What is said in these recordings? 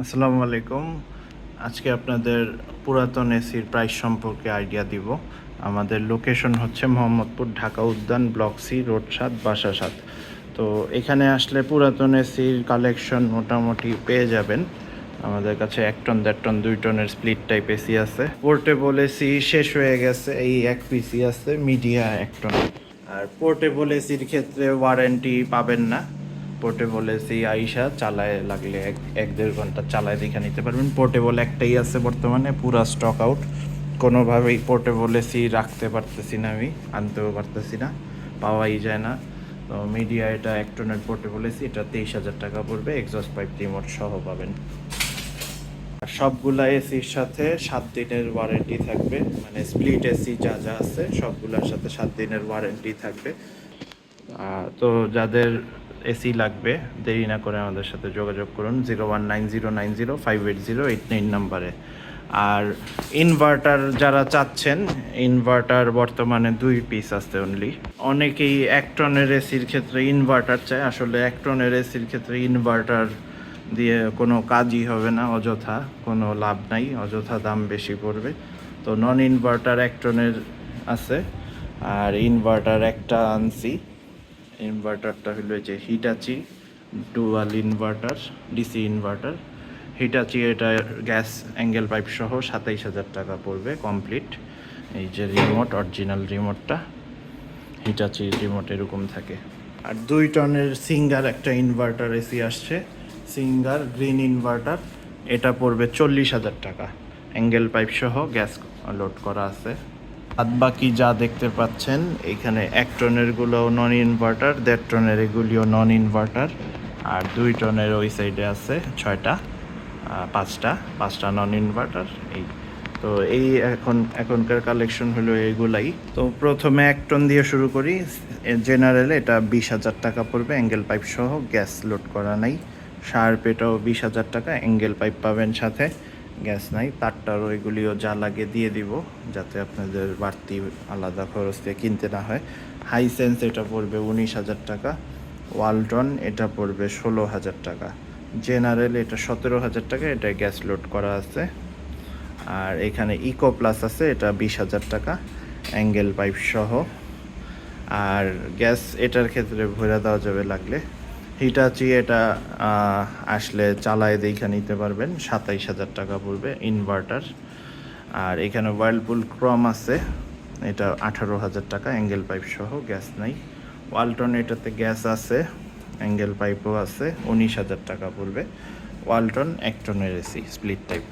আসসালামু আলাইকুম। আজকে আপনাদের পুরাতন এসির প্রাইস সম্পর্কে আইডিয়া দিব। আমাদের লোকেশন হচ্ছে মোহাম্মদপুর ঢাকা উদ্যান ব্লক সি রোড সাত, বাসা সাত। তো এখানে আসলে পুরাতন এসির কালেকশন মোটামুটি পেয়ে যাবেন। আমাদের কাছে এক টন, দেড় টন, দুই টনের স্প্লিট টাইপ এসি আছে। পোর্টেবল এসি শেষ হয়ে গেছে, এই এক পিসি আছে মিডিয়া এক টন। আর পোর্টেবল এসির ক্ষেত্রে ওয়ারেন্টি পাবেন না। পোর্টেবল এসি আইসা চালায় লাগলে এক এক দেড় ঘণ্টা চালায় দেখে নিতে পারবেন। পোর্টেবল একটাই আছে বর্তমানে, পুরা স্টক আউট কোনোভাবেই পোর্টেবল এসি রাখতে পারতেছি না আমি, আনতেও পারতেছি না, পাওয়াই যায় না। তো মিডিয়া এটা এক টনের পোর্টেবল এসি এটা তেইশ হাজার টাকা পড়বে এক্সস্ট পাইপ রিমোট সহ পাবেন। সবগুলা এসির সাথে সাত দিনের ওয়ারেন্টি থাকবে মানে স্প্লিট এসি যা যা আছে, সবগুলোর সাথে সাত দিনের ওয়ারেন্টি থাকবে। তো যাদের এসি লাগবে, দেরি না করে আমাদের সাথে যোগাযোগ করুন, zero one nine zero nine zero five eight zero eight nine নাম্বারে। আর ইনভার্টার যারা চাচ্ছেন ইনভার্টার বর্তমানে দুই পিস আছে অনলি অনেকেই এক টনের এসির ক্ষেত্রে ইনভার্টার চায়, আসলে এক টনের এসির ক্ষেত্রে ইনভার্টার দিয়ে কোনো কাজই হবে না, অযথা কোনো লাভ নাই, অযথা দাম বেশি পড়বে। তো নন ইনভার্টার এক টনের আছে, আর ইনভার্টার একটা আনছি। ইনভার্টারটা হলো যে Hitachi dual inverter, DC inverter. Hitachi এটা গ্যাস অ্যাঙ্গেল পাইপ সহ সাতাইশ হাজার টাকা পড়বে কমপ্লিট। এই যে রিমোট, অরিজিনাল রিমোটটা। হিটাচি রিমোট এরকম থাকে। আর দুই টনের সিঙ্গার, একটা ইনভার্টার এসি আসছে। Singer, green inverter. এটা পড়বে চল্লিশ হাজার টাকা। অ্যাঙ্গেল পাইপ সহ গ্যাস লোড করা আছে। বাদ বাকি যা দেখতে পাচ্ছেন, এখানে এক টনের গুলোও নন ইনভার্টার দেড় টনের এগুলিও নন ইনভার্টার আর দুই টনের ওই সাইডে আছে ছয়টা পাঁচটা পাঁচটা নন ইনভার্টার এই। তো এই এখন, এখনকার কালেকশন হলো এগুলাই। তো প্রথমে এক টন দিয়ে শুরু করি। জেনারেলে এটা বিশ হাজার টাকা পড়বে অ্যাঙ্গেল পাইপ সহ গ্যাস লোড করা নাই। শার্প এটাও বিশ হাজার টাকা অ্যাঙ্গেল পাইপ পাবেন সাথে। গ্যাস নাই তারটার ওইগুলিও যা লাগে দিয়ে দিব, যাতে আপনাদের বাড়তি আলাদা খরচ দিয়ে কিনতে না হয়। হাইসেন্স এটা পড়বে উনিশ হাজার টাকা ওয়ালটন এটা পড়বে ষোলো হাজার টাকা জেনারেল এটা সতেরো হাজার টাকা এটা গ্যাস লোড করা আছে। আর এখানে ইকো প্লাস আছে, এটা বিশ হাজার টাকা অ্যাঙ্গেল পাইপ সহ। আর গ্যাস এটার ক্ষেত্রে ভরে দেওয়া যাবে লাগলে হিটাচি এটা আসলে চালায় দেখে নিতে পারবেন। সাতাইশ হাজার টাকা পড়বে ইনভার্টার আর এখানে ওয়ার্লপুল ক্রম আছে। এটা আঠারো হাজার টাকা অ্যাঙ্গেল পাইপ সহ গ্যাস নাই। ওয়ালটন এটাতে গ্যাস আছে অ্যাঙ্গেল পাইপও আছে, উনিশ হাজার টাকা পড়বে। ওয়ালটন এক টনের এসি স্প্লিট টাইপ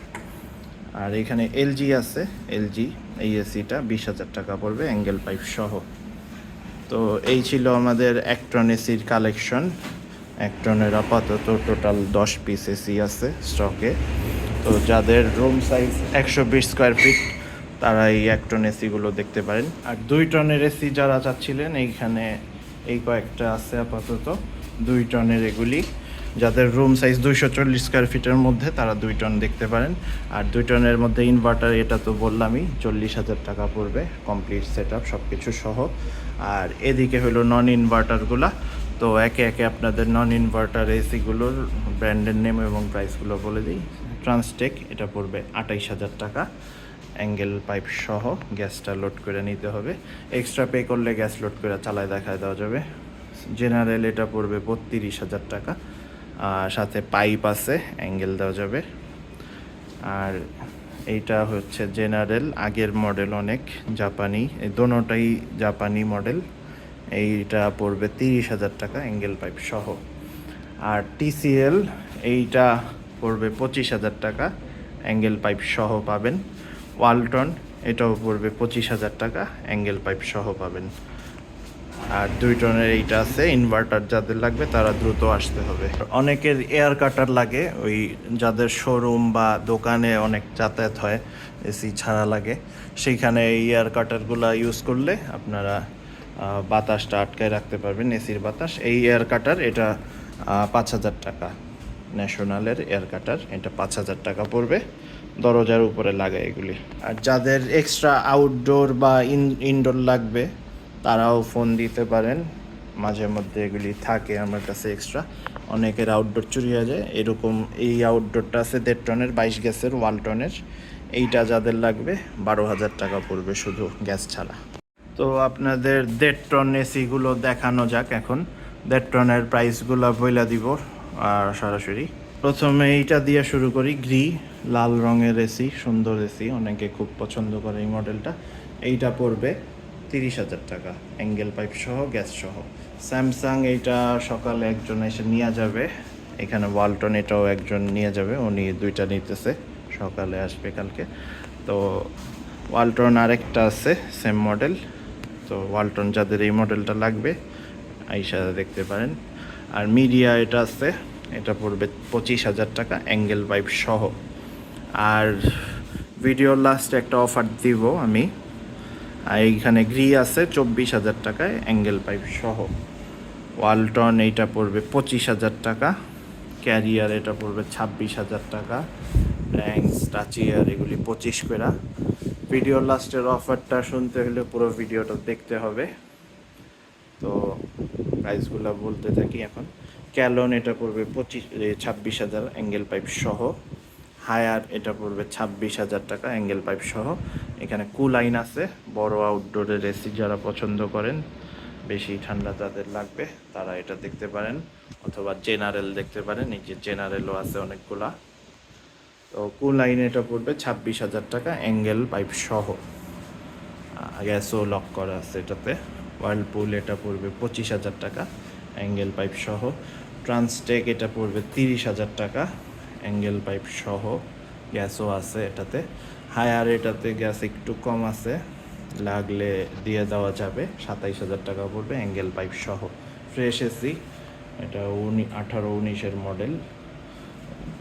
আর এখানে এলজি আছে এলজি এই এসিটা বিশ হাজার টাকা পড়বে অ্যাঙ্গেল পাইপ সহ। তো এই ছিল আমাদের এক টন এসির কালেকশন এক টনের আপাতত টোটাল দশ পিস এসি আছে স্টকে তো যাদের রুম সাইজ একশো বিশ স্কোয়ার ফিট তারা এই এক টন এসিগুলো দেখতে পারেন। আর দুই টনের এসি যারা চাচ্ছিলেন, এইখানে এই কয়েকটা আছে আপাতত, দুই টনের এগুলি। যাদের রুম সাইজ দুইশো চল্লিশ স্কোয়ার ফিটের মধ্যে, তারা দুই টন দেখতে পারেন। আর দুই টনের মধ্যে ইনভার্টার এটা তো বললামই, চল্লিশ হাজার টাকা পড়বে কমপ্লিট সেট আপ সব কিছু সহ। আর এদিকে হলো নন ইনভার্টারগুলা তো একে একে আপনাদের নন ইনভার্টার এসিগুলোর ব্র্যান্ডের নেম এবং প্রাইসগুলো বলে দিই। ট্রান্সটেক এটা পড়বে আটাইশ হাজার টাকা। অ্যাঙ্গেল পাইপ সহ গ্যাসটা লোড করে নিতে হবে। এক্সট্রা পে করলে গ্যাস লোড করে চালায় দেখায় দেওয়া যাবে। জেনারেল এটা পড়বে বত্রিশ হাজার টাকা। আর সাথে পাইপ আছে অ্যাঙ্গেল দেওয়া যাবে। আর এইটা হচ্ছে জেনারেল আগের মডেল অনেক, জাপানি, এই দোনোটাই জাপানি মডেল এইটা পড়বে তিরিশ হাজার টাকা অ্যাঙ্গেল পাইপ সহ। আর টিসিএল, এইটা পড়বে পঁচিশ হাজার টাকা অ্যাঙ্গেল পাইপ সহ পাবেন। ওয়ালটন, এটাও পড়বে পঁচিশ হাজার টাকা অ্যাঙ্গেল পাইপ সহ পাবেন। আর দুই টনের এইটা আছে, ইনভার্টার যাদের লাগবে তারা দ্রুত আসতে হবে। অনেকের এয়ার কাটার লাগে, ওই যাদের শোরুম বা দোকানে অনেক যাতায়াত হয়, এসি ছাড়া লাগে, সেইখানে এই এয়ার কাটারগুলো ইউজ করলে আপনারা বাতাসটা আটকায় রাখতে পারবেন এসির বাতাস। এই এয়ার কাটার এটা পাঁচ হাজার টাকা। ন্যাশনালের এয়ার কাটার, এটা পাঁচ হাজার টাকা পড়বে। দরজার উপরে লাগায় এগুলি। আর যাদের এক্সট্রা আউটডোর বা ইন ইনডোর লাগবে, তারাও ফোন দিতে পারেন। মাঝে মধ্যে এগুলি থাকে আমার কাছে এক্সট্রা অনেকের আউটডোর চুরি হয়ে যায়। এরকম এই আউটডোরটা আছে দেড় টনের, বাইশ গ্যাসের ওয়াল টনের। এইটা যাদের লাগবে, বারো হাজার টাকা পড়বে শুধু গ্যাস ছাড়া। তো আপনাদের দেড় টন এসিগুলো দেখানো যাক এখন। দেড় টনের প্রাইসগুলো বইলা দিব আর সরাসরি। প্রথমে এইটা দিয়ে শুরু করি গ্রি লাল রঙের এসি, সুন্দর এসি। অনেকে খুব পছন্দ করে এই মডেলটা। এইটা পড়বে তিরিশ হাজার টাকা অ্যাঙ্গেল পাইপ সহ গ্যাস সহ। স্যামসাং এইটা সকালে একজন এসে নিয়ে যাবে। এখানে ওয়ালটন এটাও একজন নিয়ে যাবে, উনি দুইটা নিতেছে, সকালে আসবে কালকে। তো ওয়ালটন আরেকটা আছে সেম মডেল তো ওয়ালটন যাদের এই মডেলটা লাগবে, আইসা দেখতে পারেন। আর মিডিয়া এটা আছে, এটা পড়বে পঁচিশ হাজার টাকা অ্যাঙ্গেল পাইপ সহ। আর ভিডিওর লাস্টে একটা অফার দিব আমি। আর এইখানে গ্রি আছে চব্বিশ হাজার টাকায় অ্যাঙ্গেল পাইপ সহ। ওয়ালটন এইটা পড়বে পঁচিশ হাজার টাকা ক্যারিয়ার এটা পড়বে ছাব্বিশ হাজার টাকা র্যাঙ্কস টাচিয়ার এগুলি পঁচিশ পেরা ভিডিওর লাস্টের অফারটা শুনতে হলে পুরো ভিডিওটা দেখতে হবে। তো প্রাইসগুলো বলতে থাকি এখন। ক্যালন এটা পড়বে পঁচিশ ছাব্বিশ হাজার অ্যাঙ্গেল পাইপ সহ। হায়ার এটা পড়বে ছাব্বিশ হাজার টাকা অ্যাঙ্গেল পাইপ সহ। এখানে কুল আইন আছে, বড় আউটডোরের এসি যারা পছন্দ করেন, বেশি ঠান্ডা যাদের লাগবে, তারা এটা দেখতে পারেন। অথবা জেনারেল দেখতে পারেন, এই যে জেনারেলও আছে অনেকগুলা। তো কুল আইন এটা পড়বে? ছাব্বিশ হাজার টাকা অ্যাঙ্গেল পাইপ সহ। গ্যাসও লক করা আছে এটাতে। ওয়ার্লপুল এটা পড়বে পঁচিশ হাজার টাকা অ্যাঙ্গেল পাইপ সহ। ট্রান্সটেক এটা পড়বে তিরিশ হাজার টাকা অ্যাঙ্গেল পাইপ সহ। গ্যাসও আছে এটাতে। হায়ার এটাতে গ্যাস একটু কম আছে। লাগলে দিয়ে দেওয়া যাবে। সাতাইশ হাজার টাকা পড়বে অ্যাঙ্গেল পাইপ সহ। Fresh AC. এটা উনি আঠারো উনিশের মডেল।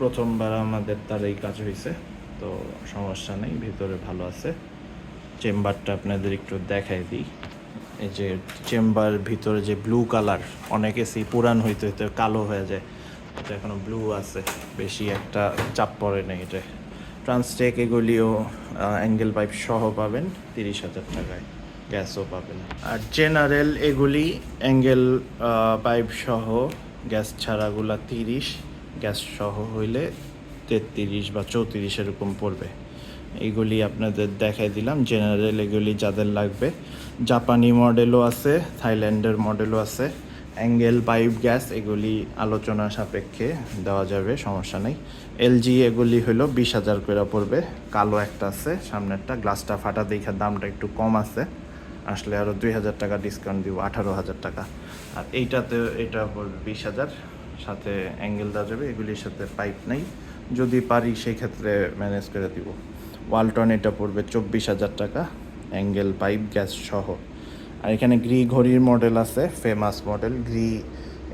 প্রথমবার আমাদের তার এই কাজ হয়েছে তো সমস্যা নেই, ভিতরে ভালো আছে। চেম্বারটা আপনাদের একটু দেখাই দিই। এই যে চেম্বার ভিতরে যে ব্লু কালার, অনেক এসি পুরান হইতে হইতে কালো হয়ে যায়। এটা এখনও ব্লু আছে, বেশি একটা চাপ পড়ে নেই এটা। ট্রান্সটেক এগুলিও অ্যাঙ্গেল পাইপ সহ পাবেন, তিরিশ হাজার টাকায়। গ্যাসও পাবেন। আর জেনারেল এগুলি অ্যাঙ্গেল পাইপ সহ, গ্যাস ছাড়াগুলা তিরিশ গ্যাস সহ হইলে তেত্রিশ বা চৌত্রিশ এরকম পড়বে। এইগুলি আপনাদের দেখাই দিলাম। জেনারেল এগুলি যাদের লাগবে। জাপানি মডেলও আছে থাইল্যান্ডের মডেলও আছে। অ্যাঙ্গেল পাইপ গ্যাস এগুলি আলোচনা সাপেক্ষে দেওয়া যাবে, সমস্যা নেই। এলজি এগুলি হলো বিশ হাজার করে পড়বে। কালো একটা আছে, সামনেরটা। গ্লাসটা ফাটা দেখার দামটা একটু কম আছে। আসলে আরও দুই হাজার টাকা ডিসকাউন্ট দিব, আঠারো হাজার টাকা। আর এইটাতে, এটা পড়বে বিশ হাজার। সাথে অ্যাঙ্গেল দেওয়া যাবে, এগুলির সাথে পাইপ নেই। যদি পারি সেই ক্ষেত্রে ম্যানেজ করে দিব। ওয়ালটন এটা পড়বে চব্বিশ হাজার টাকা অ্যাঙ্গেল পাইপ গ্যাস সহ। আর এখানে গ্রি ঘড়ির মডেল আছে ফেমাস মডেল গ্রি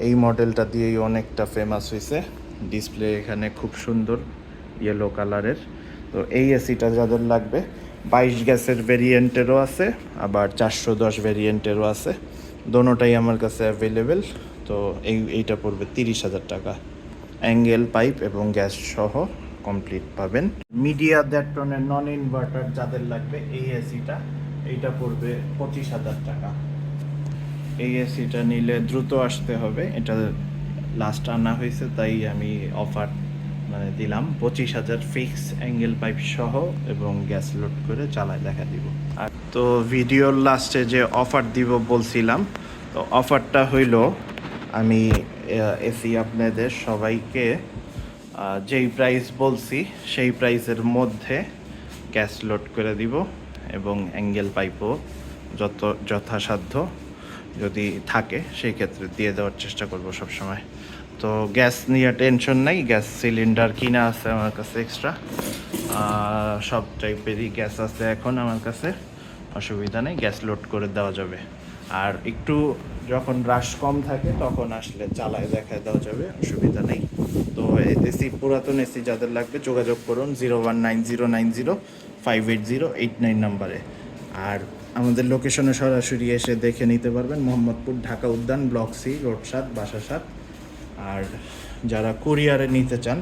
এই মডেলটা দিয়েই অনেকটা ফেমাস হয়েছে ডিসপ্লে এখানে খুব সুন্দর ইয়েলো কালারের তো এই এসিটা যাদের লাগবে, বাইশ গ্যাসের ভেরিয়েন্টেরও আছে, আবার চারশো দশ ভেরিয়েন্টেরও আছে। দোনোটাই আমার কাছে অ্যাভেলেবেল তো এই, এইটা পড়বে তিরিশ হাজার টাকা। অ্যাঙ্গেল পাইপ এবং গ্যাস সহ কমপ্লিট পাবেন। মিডিয়া দ্যাট টনের নন ইনভার্টার যাদের লাগবে, এই এসিটা এইটা পড়বে পঁচিশ হাজার টাকা। এই এসিটা নিলে দ্রুত আসতে হবে। এটা লাস্ট আনা হয়েছে, তাই আমি অফার মানে দিলাম। পঁচিশ হাজার ফিক্স অ্যাঙ্গেল পাইপ সহ এবং গ্যাস লোড করে চালায় দেখা দিব। আর তো ভিডিওর লাস্টে যে অফার দিব বলছিলাম, তো অফারটা হইল আমি এসি আপনাদের সবাইকে যেই প্রাইস বলছি, সেই প্রাইসের মধ্যে গ্যাস লোড করে দিব এবং অ্যাঙ্গেল পাইপও যত, যথাসাধ্য যদি থাকে, সেই ক্ষেত্রে দিয়ে দেওয়ার চেষ্টা করব সব সময় তো গ্যাস নিয়ে টেনশন নাই গ্যাস সিলিন্ডার কিনা আছে আমার কাছে এক্সট্রা সব টাইপেরই গ্যাস আছে এখন আমার কাছে, অসুবিধা নেই গ্যাস লোড করে দেওয়া যাবে। আর একটু যখন রাশ কম থাকে, তখন আসলে চালায় দেখায় দেওয়া যাবে, অসুবিধা নেই। তো এসি পুরাতন এসি যাদের লাগবে, যোগাযোগ করুন zero one nine zero nine zero, five eight zero, eight nine নাম্বারে। আর আমাদের লোকেশনে সরাসরি এসে দেখে নিতে পারবেন মোহাম্মদপুর, ঢাকা উদ্যান, ব্লক সি, রোড সাত, বাসা সাত। আর যারা কুরিয়ারে নিতে চান,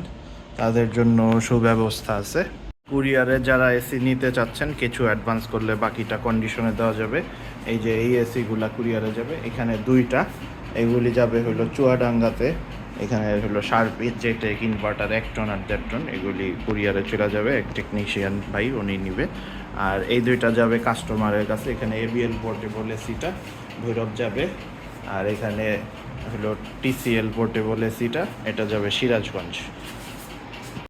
তাদের জন্য সুব্যবস্থা আছে। কুরিয়ারে যারা এসি নিতে চাচ্ছেন, কিছু অ্যাডভান্স করলে বাকিটা কন্ডিশনে দেওয়া যাবে। এই যে এই এসিগুলা কুরিয়ারে যাবে। এখানে দুইটা। এগুলি যাবে হলো চুয়াডাঙ্গাতে। এখানে হলো শার্পি জেটেক ইনভার্টার এক টন আর দেড় টন এগুলি কুরিয়ারে চলে যাবে। এক টেকনিশিয়ান ভাই, উনি নিবে। আর এই দুইটা যাবে কাস্টমারের কাছে। এখানে এবিএল পোর্টেবল এসিটা ভৈরব যাবে। আর এখানে হলো টিসিএল পোর্টেবল এসিটা এটা যাবে সিরাজগঞ্জ।